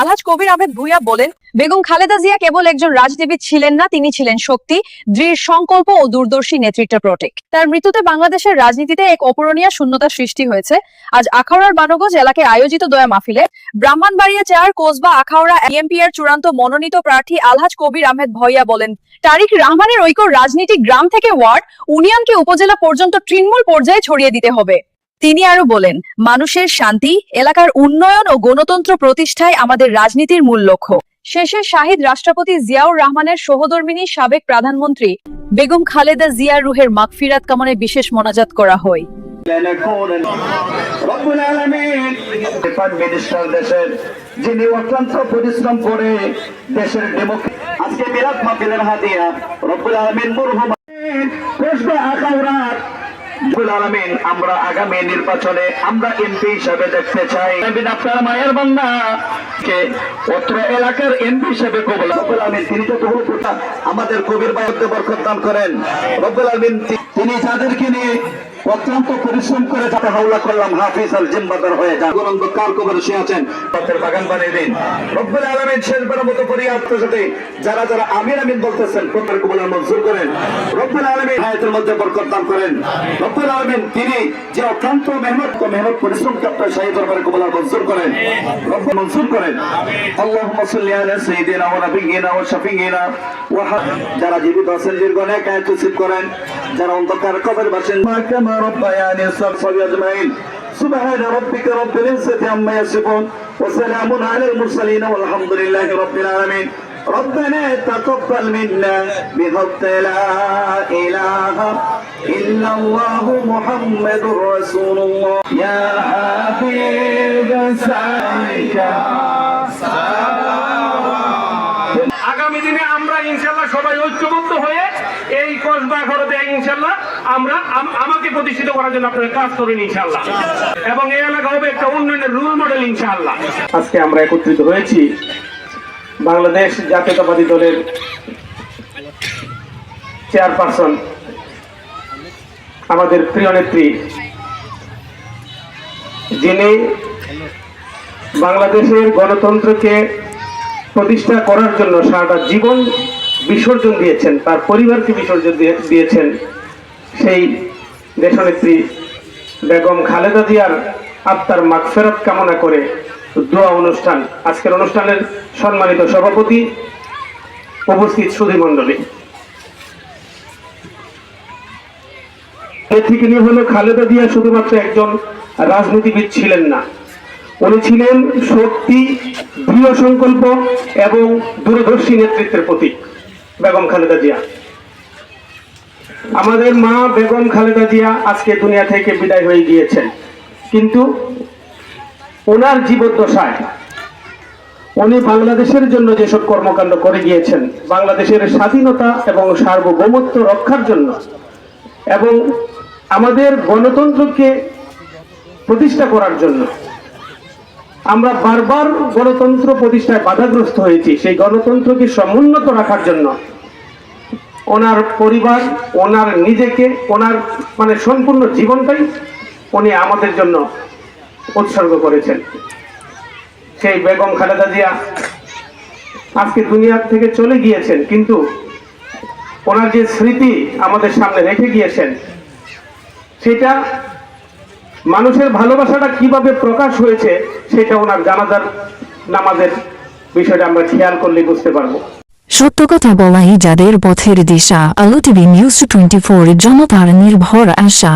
আলহাজ কবির আহমেদ ভুইয়া বলেন, বেগম খালেদা জিয়া কেবল একজন রাজনীতিবিদ ছিলেন না, তিনি ছিলেন শক্তি, দৃঢ় সংকল্প ও দূরদর্শী নেতৃত্ব প্রতীক। তার মৃত্যুতে বাংলাদেশের রাজনীতিতে এক অপূরণীয় শূন্যতা সৃষ্টি হয়েছে। আজ আখাউড়ার বানগঞ্জ এলাকায় আয়োজিত দয়া মাহফিলে ব্রাহ্মণবাড়িয়া চেয়ার কোসবা, আখাউড়া, এমপি এর চূড়ান্ত মনোনীত প্রার্থী আলহাজ কবির আহমেদ ভইয়া বলেন, তারিক রহমানের ঐক্য রাজনীতি গ্রাম থেকে ওয়ার্ড, ইউনিয়নকে উপজেলা পর্যন্ত তৃণমূল পর্যায়ে ছড়িয়ে দিতে হবে। তিনি আরও বলেন, মানুষের শান্তি, এলাকার উন্নয়ন ও গণতন্ত্র প্রতিষ্ঠায় আমাদের রাজনীতির মূল লক্ষ্য। শেষে শাহিদ রাষ্ট্রপতি জিয়াউর রহমানের সহধর্মিনী সাবেক প্রধানমন্ত্রী বেগম খালেদা জিয়া রুহের মাগফিরাত কামনে বিশেষ মোনাজাত করা হয়। আজকে মিলাদ মাহফিলের রব্বুল আলমিন আলামিন আমরা আগামী নির্বাচনে আমরা এমপি হিসাবে দেখতে চাই। আপনার মায়ের বান্দা কে অত্র এলাকার এমপি হিসাবে কবল। রব্বুল আলমিন তিনি তো বহু আমাদের কবির বায়ুতে বরকত দান করেন। রব্বুল আলমিন তিনি যাদেরকে নিয়ে অত্যন্ত পরিশ্রম করে যাতে হাওলা করলাম, হাফিজ আল জিম্বাদার হয়ে যান। গরন্দ কার কবর সে আছেন? পথের বাগান বানিয়ে দিন। রব্বুল আলামিন শেষবারের মতো আপনার সাথে যারা যারা আমির আমিন বলতেছেন প্রত্যেক কবুলের মঞ্জুর করেন। রব্বুল আলামিন হায়াতের মধ্যে বরকত দান করেন। রব্বুল আলামিন তিনি যে অত্যন্ত মেহনত মেহনত পরিশ্রমকে আপনার শাহী দরবারে কবুলার মঞ্জুর করেন। রব্বুল মঞ্জুর করেন। আল্লাহুম্মা সাল্লি আলা সাইয়্যিদিনা ওয়া নাবিয়িনা ওয়া শাফিয়িনা ওয়া যারা জীবিত আছেন, দীর্ঘ নেক আয়াত করেন। যারা অন্ধকার কবর বাসেন মা কামা রব্বায়ানি সাবসাবি আজমাইন سبحان ربك رب العزة عما يصفون وسلام على المرسلين والحمد لله رب العالمين ربنا تقبل منا بحق لا إله إلا الله محمد رسول الله يا حبيب سعيك আগামী দিনে আমরা ইনশাল্লাহ সবাই ঐক্যবদ্ধ হয়ে এই কসবা ঘরতে ইনশাল্লাহ আমরা আমাকে প্রতিষ্ঠিত করার জন্য আপনারা কাজ করবেন ইনশাল্লাহ এবং এই এলাকা হবে একটা উন্নয়নের রোল মডেল ইনশাল্লাহ আজকে আমরা একত্রিত হয়েছি বাংলাদেশ জাতীয়তাবাদী দলের চেয়ারপারসন, আমাদের প্রিয় নেত্রী, যিনি বাংলাদেশের গণতন্ত্রকে প্রতিষ্ঠা করার জন্য সারাটা জীবন বিসর্জন দিয়েছেন, তার পরিবারকে বিসর্জন দিয়ে- দিয়েছেন সেই দেশনেত্রী বেগম খালেদা জিয়ার আত্মার মাগফেরত কামনা করে দোয়া অনুষ্ঠান, আজকের অনুষ্ঠানের সম্মানিত সভাপতি উপস্থিত সুধী মণ্ডলী। এর থেকে নিয়ে হলো খালেদা জিয়া শুধুমাত্র একজন রাজনীতিবিদ ছিলেন না উনি ছিলেন শক্তি দৃঢ় সংকল্প এবং দূরদর্শী নেতৃত্বের প্রতীক, বেগম খালেদা জিয়া। আমাদের মা বেগম খালেদা জিয়া আজকে দুনিয়া থেকে বিদায় হয়ে গিয়েছেন। কিন্তু ওনার জীবদ্দশায় উনি বাংলাদেশের জন্য যেসব কর্মকাণ্ড করে গিয়েছেন, বাংলাদেশের স্বাধীনতা এবং সার্বভৌমত্ব রক্ষার জন্য এবং আমাদের গণতন্ত্রকে প্রতিষ্ঠা করার জন্য আমরা বারবার গণতন্ত্র প্রতিষ্ঠায় বাধাগ্রস্ত হয়েছি, সেই গণতন্ত্রকে সমুন্নত রাখার জন্য। ওনার পরিবার, ওনার নিজেকে, ওনার মানে সম্পূর্ণ জীবনটাই উনি আমাদের জন্য উৎসর্গ করেছেন। সেই বেগম খালেদা জিয়া আজকে দুনিয়া থেকে চলে গিয়েছেন, কিন্তু ওনার যে স্মৃতি আমাদের সামনে রেখে গিয়েছেন, সেটা মানুষের ভালোবাসাটা কীভাবে প্রকাশ হয়েছে সেটা ওনার জানাজার নামাজের বিষয়টা আমরা খেয়াল করলে বুঝতে পারব। সত্য কথা বলাই যাদের পথের দিশা, আলো টিভি নিউজ টোয়েন্টি ফোর জনতার নির্ভর আশা।